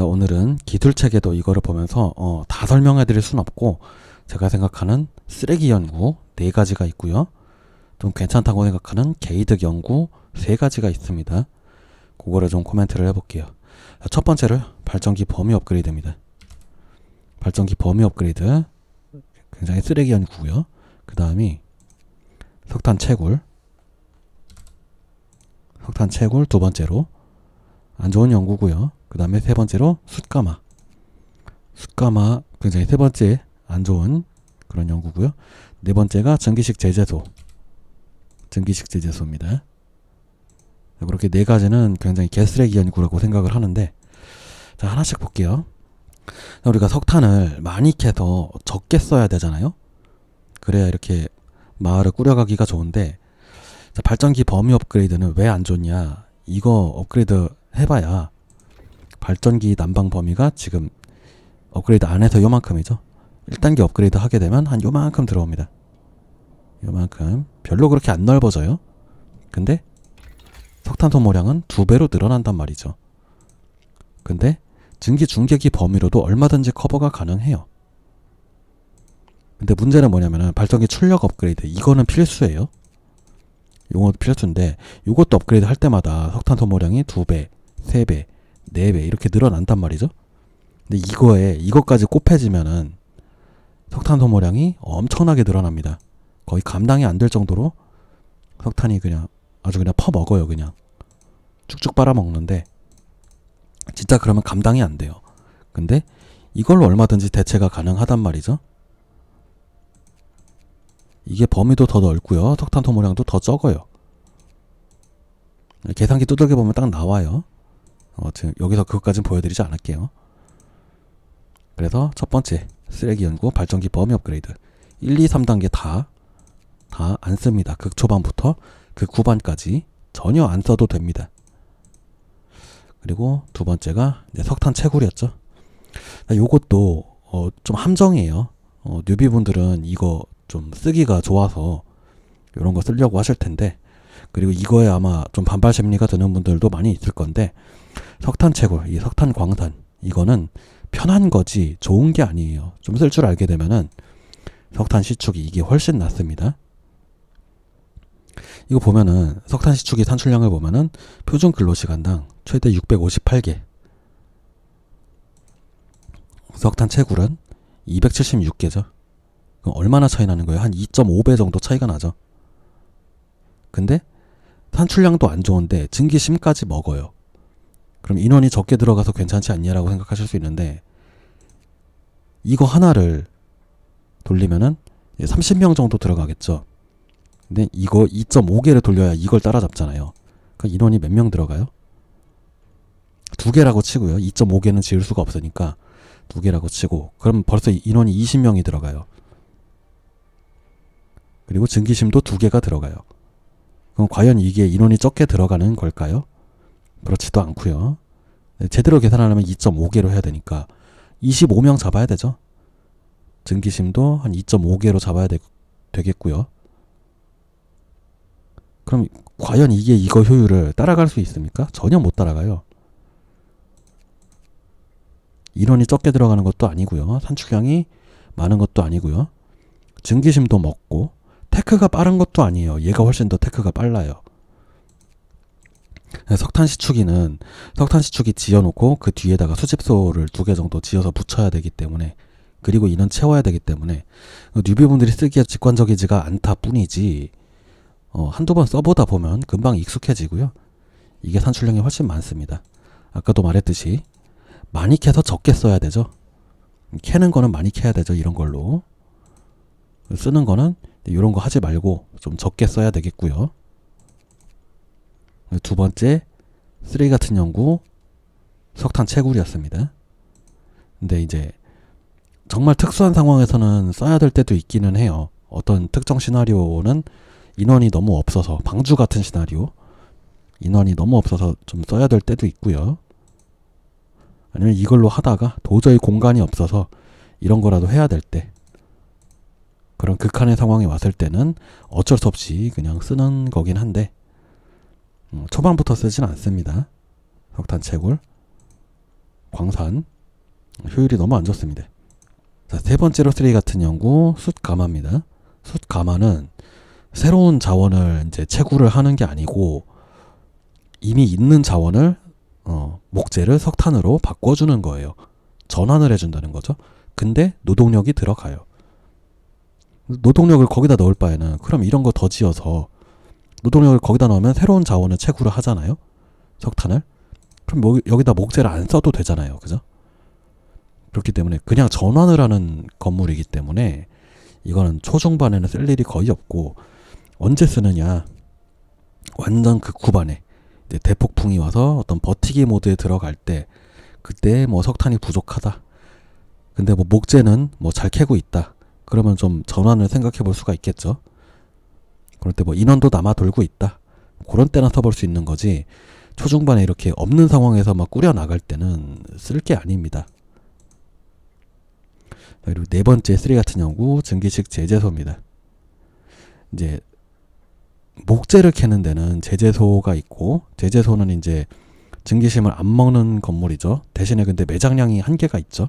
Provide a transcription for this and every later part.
자, 오늘은 기술책에도 이거를 보면서 어, 다 설명해 드릴 순 없고 제가 생각하는 쓰레기 연구 네 가지가 있고요. 좀 괜찮다고 생각하는 게이득 연구 세 가지가 있습니다. 그거를 좀 코멘트를 해볼게요. 자, 첫 번째를 발전기 범위 업그레이드입니다. 발전기 범위 업그레이드 굉장히 쓰레기 연구고요. 그 다음이 석탄 채굴 석탄 채굴 두 번째로 안 좋은 연구고요. 그 다음에 세 번째로 숯가마 숯가마 굉장히 세 번째 안 좋은 그런 연구고요. 네 번째가 전기식 제재소 전기식 제재소입니다. 그렇게 네 가지는 굉장히 개쓰레기 연구라고 생각을 하는데 자 하나씩 볼게요. 우리가 석탄을 많이 캐서 적게 써야 되잖아요. 그래야 이렇게 마을을 꾸려가기가 좋은데 자, 발전기 범위 업그레이드는 왜 안 좋냐? 이거 업그레이드 해봐야 발전기 난방 범위가 지금 업그레이드 안 해서 요만큼이죠. 1단계 업그레이드 하게 되면 한 요만큼 들어옵니다. 요만큼. 별로 그렇게 안 넓어져요. 근데 석탄 소모량은 두 배로 늘어난단 말이죠. 근데 증기 중계기 범위로도 얼마든지 커버가 가능해요. 근데 문제는 뭐냐면은 발전기 출력 업그레이드 이거는 필수예요. 요것도 필수인데 요것도 업그레이드 할 때마다 석탄 소모량이 두 배, 세 배, 네배 이렇게 늘어난단 말이죠. 근데 이거에 이것까지 곱해지면은 석탄 소모량이 엄청나게 늘어납니다. 거의 감당이 안 될 정도로 석탄이 그냥 아주 그냥 퍼 먹어요, 그냥. 쭉쭉 빨아 먹는데 진짜 그러면 감당이 안 돼요. 근데 이걸로 얼마든지 대체가 가능하단 말이죠. 이게 범위도 더 넓고요. 석탄 소모량도 더 적어요. 계산기 두들겨 보면 딱 나와요. 어, 지금 여기서 그것까지는 보여드리지 않을게요. 그래서 첫 번째 쓰레기 연구 발전기 범위 업그레이드 1, 2, 3단계 다 다 안 씁니다. 극 초반부터 극 후반까지 전혀 안 써도 됩니다. 그리고 두 번째가 석탄 채굴이었죠. 요것도 어, 좀 함정이에요. 어, 뉴비분들은 이거 좀 쓰기가 좋아서 이런 거 쓰려고 하실 텐데 그리고 이거에 아마 좀 반발 심리가 드는 분들도 많이 있을 건데 석탄 채굴, 이 석탄 광산 이거는 편한 거지 좋은 게 아니에요. 좀 쓸 줄 알게 되면은 석탄 시축이 이게 훨씬 낫습니다. 이거 보면은 석탄 시축이 산출량을 보면은 표준 근로시간당 최대 658개. 석탄 채굴은 276개죠. 그럼 얼마나 차이 나는 거예요? 한 2.5배 정도 차이가 나죠. 근데 산출량도 안 좋은데 증기심까지 먹어요. 그럼 인원이 적게 들어가서 괜찮지 않냐라고 생각하실 수 있는데 이거 하나를 돌리면은 30명 정도 들어가겠죠. 근데 이거 2.5개를 돌려야 이걸 따라잡잖아요. 그러니까 인원이 몇 명 들어가요? 두 개라고 치고요. 2.5개는 지을 수가 없으니까 두 개라고 치고 그럼 벌써 인원이 20명이 들어가요. 그리고 증기심도 두 개가 들어가요. 그럼 과연 이게 인원이 적게 들어가는 걸까요? 그렇지도 않고요. 네, 제대로 계산하려면 2.5개로 해야 되니까 25명 잡아야 되죠. 증기심도 한 2.5개로 잡아야 되, 되겠고요. 그럼 과연 이게 이거 효율을 따라갈 수 있습니까? 전혀 못 따라가요. 인원이 적게 들어가는 것도 아니고요. 산출량이 많은 것도 아니고요. 증기심도 먹고 테크가 빠른 것도 아니에요. 얘가 훨씬 더 테크가 빨라요. 석탄 시축기는 석탄 시축기 지어놓고 그 뒤에다가 수집소를 두 개 정도 지어서 붙여야 되기 때문에 그리고 인원 채워야 되기 때문에 뉴비분들이 쓰기에 직관적이지가 않다 뿐이지 어, 한두 번 써보다 보면 금방 익숙해지고요. 이게 산출량이 훨씬 많습니다. 아까도 말했듯이 많이 캐서 적게 써야 되죠. 캐는 거는 많이 캐야 되죠. 이런 걸로. 쓰는 거는 이런 거 하지 말고 좀 적게 써야 되겠고요. 두 번째 쓰레기 같은 연구 석탄 채굴이었습니다. 근데 이제 정말 특수한 상황에서는 써야 될 때도 있기는 해요. 어떤 특정 시나리오는 인원이 너무 없어서 방주 같은 시나리오 인원이 너무 없어서 좀 써야 될 때도 있고요. 아니면 이걸로 하다가 도저히 공간이 없어서 이런 거라도 해야 될 때 그런 극한의 상황이 왔을 때는 어쩔 수 없이 그냥 쓰는 거긴 한데 음, 초반부터 쓰진 않습니다. 석탄 채굴 광산 효율이 너무 안 좋습니다. 자, 세 번째로 쓰레기 같은 연구 숯가마입니다. 숯가마는 새로운 자원을 이제 채굴을 하는 게 아니고 이미 있는 자원을 어, 목재를 석탄으로 바꿔주는 거예요. 전환을 해준다는 거죠. 근데 노동력이 들어가요. 노동력을 거기다 넣을 바에는 그럼 이런 거 더 지어서 노동력을 거기다 넣으면 새로운 자원을 채굴을 하잖아요. 석탄을. 그럼 뭐, 여기다 목재를 안 써도 되잖아요. 그죠? 그렇기 때문에 그냥 전환을 하는 건물이기 때문에 이거는 초중반에는 쓸 일이 거의 없고 언제 쓰느냐 완전 극후반에 이제 대폭풍이 와서 어떤 버티기 모드에 들어갈 때 그때 뭐 석탄이 부족하다 근데 뭐 목재는 뭐 잘 캐고 있다 그러면 좀 전환을 생각해 볼 수가 있겠죠 그럴 때 뭐 인원도 남아 돌고 있다 그런 때나 써볼 수 있는 거지 초중반에 이렇게 없는 상황에서 막 꾸려 나갈 때는 쓸 게 아닙니다 그리고 네 번째 쓰레기 같은 연구 증기식 제재소입니다. 이제 목재를 캐는 데는 제재소가 있고 제재소는 이제 증기심을 안 먹는 건물이죠. 대신에 근데 매장량이 한계가 있죠.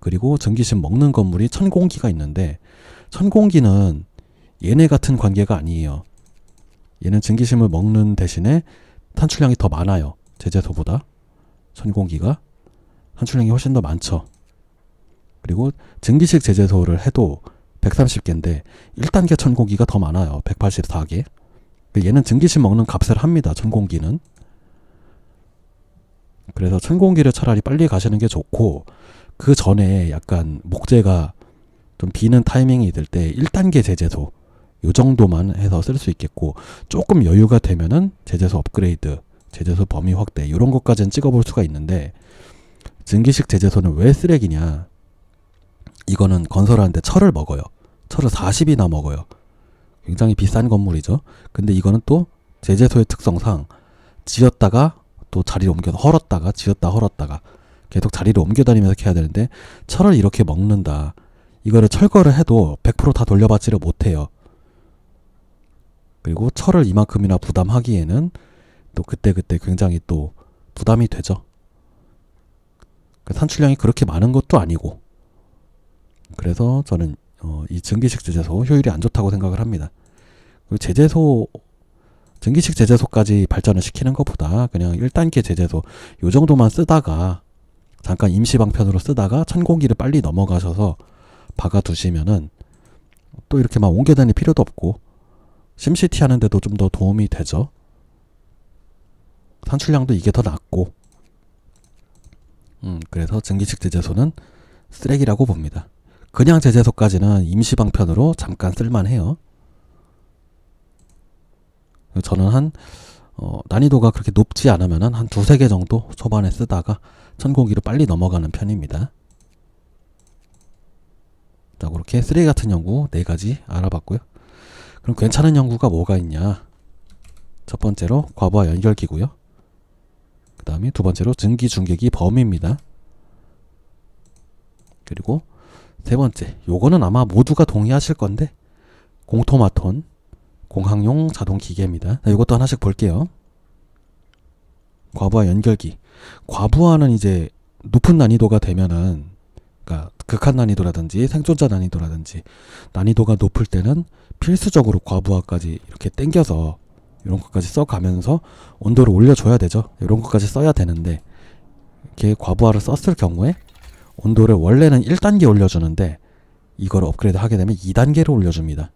그리고 증기심 먹는 건물이 천공기가 있는데 천공기는 얘네 같은 관계가 아니에요. 얘는 증기심을 먹는 대신에 탄출량이 더 많아요. 제재소보다 천공기가 탄출량이 훨씬 더 많죠. 그리고 증기식 제재소를 해도 130개인데 1단계 천공기가 더 많아요. 184개. 얘는 증기식 먹는 값을 합니다. 천공기는. 그래서 천공기를 차라리 빨리 가시는 게 좋고 그 전에 약간 목재가 좀 비는 타이밍이 있을 때 1단계 제재소 요 정도만 해서 쓸 수 있겠고 조금 여유가 되면은 제재소 업그레이드, 제재소 범위 확대 이런 것까지는 찍어볼 수가 있는데 증기식 제재소는 왜 쓰레기냐? 이거는 건설하는데 철을 먹어요. 철을 40이나 먹어요. 굉장히 비싼 건물이죠. 근데 이거는 또 제재소의 특성상 지었다가 또 자리를 옮겨서 헐었다가 지었다 헐었다가 계속 자리를 옮겨 다니면서 해야 되는데 철을 이렇게 먹는다. 이거를 철거를 해도 100%다 돌려받지를 못해요. 그리고 철을 이만큼이나 부담하기에는 또 그때그때 굉장히 또 부담이 되죠. 그 산출량이 그렇게 많은 것도 아니고 그래서 저는 어, 이 증기식 제재소 효율이 안 좋다고 생각을 합니다. 그리고 제재소 증기식 제재소까지 발전을 시키는 것보다 그냥 1단계 제재소 요 정도만 쓰다가 잠깐 임시 방편으로 쓰다가 천공기를 빨리 넘어가셔서 박아 두시면은 또 이렇게 막 옮겨 다닐 필요도 없고 심시티 하는데도 좀 더 도움이 되죠. 산출량도 이게 더 낫고 음, 그래서 증기식 제재소는 쓰레기라고 봅니다. 그냥 제재소까지는 임시 방편으로 잠깐 쓸만해요. 저는 한 어, 난이도가 그렇게 높지 않으면 한 두세 개 정도 초반에 쓰다가 천공기로 빨리 넘어가는 편입니다. 자, 그렇게 쓰레기 같은 연구 네 가지 알아봤고요. 그럼 괜찮은 연구가 뭐가 있냐? 첫 번째로 과부하 연결기고요. 그 다음에 두 번째로 증기 중계기 범위입니다. 그리고 세 번째, 요거는 아마 모두가 동의하실 건데 공토마톤 공항용 자동 기계입니다. 자, 이것도 하나씩 볼게요. 과부하 연결기. 과부하는 이제 높은 난이도가 되면은 그러니까 극한 난이도라든지 생존자 난이도라든지 난이도가 높을 때는 필수적으로 과부하까지 이렇게 땡겨서 이런 것까지 써가면서 온도를 올려줘야 되죠. 이런 것까지 써야 되는데 이렇게 과부하를 썼을 경우에 온도를 원래는 1단계 올려주는데 이걸 업그레이드 하게 되면 2단계로 올려줍니다.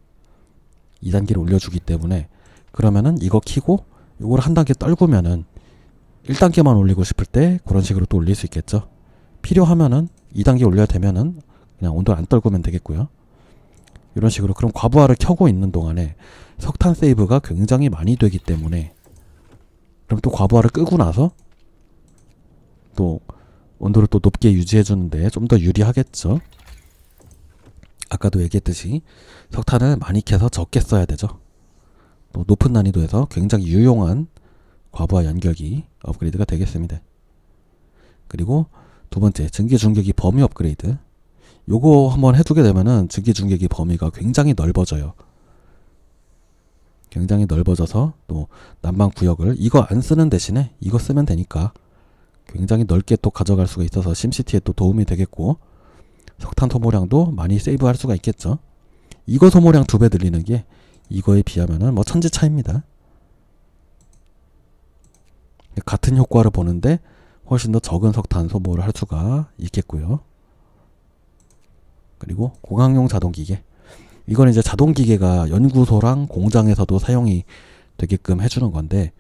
2단계로 올려주기 때문에 그러면은 이거 키고 이걸 한 단계 떨구면은 1단계만 올리고 싶을 때 그런 식으로 또 올릴 수 있겠죠. 필요하면은 2단계 올려야 되면은 그냥 온도를 안 떨구면 되겠고요. 이런 식으로 그럼 과부하를 켜고 있는 동안에 석탄 세이브가 굉장히 많이 되기 때문에 그럼 또 과부하를 끄고 나서 또 온도를 또 높게 유지해 주는데 좀 더 유리하겠죠. 아까도 얘기했듯이 석탄을 많이 캐서 적게 써야 되죠. 또 높은 난이도에서 굉장히 유용한 과부하 연결기 업그레이드가 되겠습니다. 그리고 두 번째 증기 중계기 범위 업그레이드. 요거 한번 해두게 되면은 증기 중계기 범위가 굉장히 넓어져요. 굉장히 넓어져서 또 난방 구역을 이거 안 쓰는 대신에 이거 쓰면 되니까 굉장히 넓게 또 가져갈 수가 있어서 심시티에 또 도움이 되겠고 석탄 소모량도 많이 세이브할 수가 있겠죠. 이거 소모량 두 배 늘리는 게 이거에 비하면은 뭐 천지 차입니다. 같은 효과를 보는데 훨씬 더 적은 석탄 소모를 할 수가 있겠고요. 그리고 고강용 자동기계. 이건 이제 자동기계가 연구소랑 공장에서도 사용이 되게끔 해주는 건데,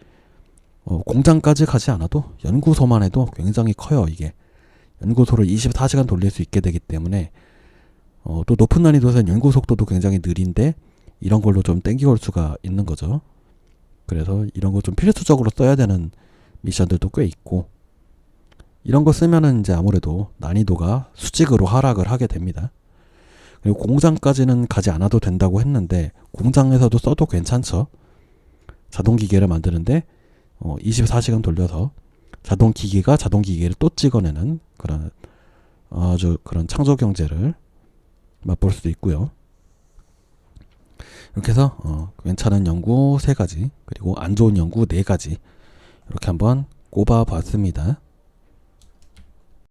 어, 공장까지 가지 않아도 연구소만 해도 굉장히 커요, 이게. 연구소를 24시간 돌릴 수 있게 되기 때문에, 어, 또 높은 난이도에서는 연구 속도도 굉장히 느린데, 이런 걸로 좀 땡겨올 수가 있는 거죠. 그래서 이런 거 좀 필수적으로 써야 되는 미션들도 꽤 있고, 이런 거 쓰면은 이제 아무래도 난이도가 수직으로 하락을 하게 됩니다. 그리고 공장까지는 가지 않아도 된다고 했는데 공장에서도 써도 괜찮죠. 자동 기계를 만드는데 어, 24시간 돌려서 자동 기계가 자동 기계를 또 찍어내는 그런 아주 그런 창조 경제를 맛볼 수도 있고요. 이렇게 해서 어, 괜찮은 연구 세 가지 그리고 안 좋은 연구 네 가지 이렇게 한번 꼽아 봤습니다.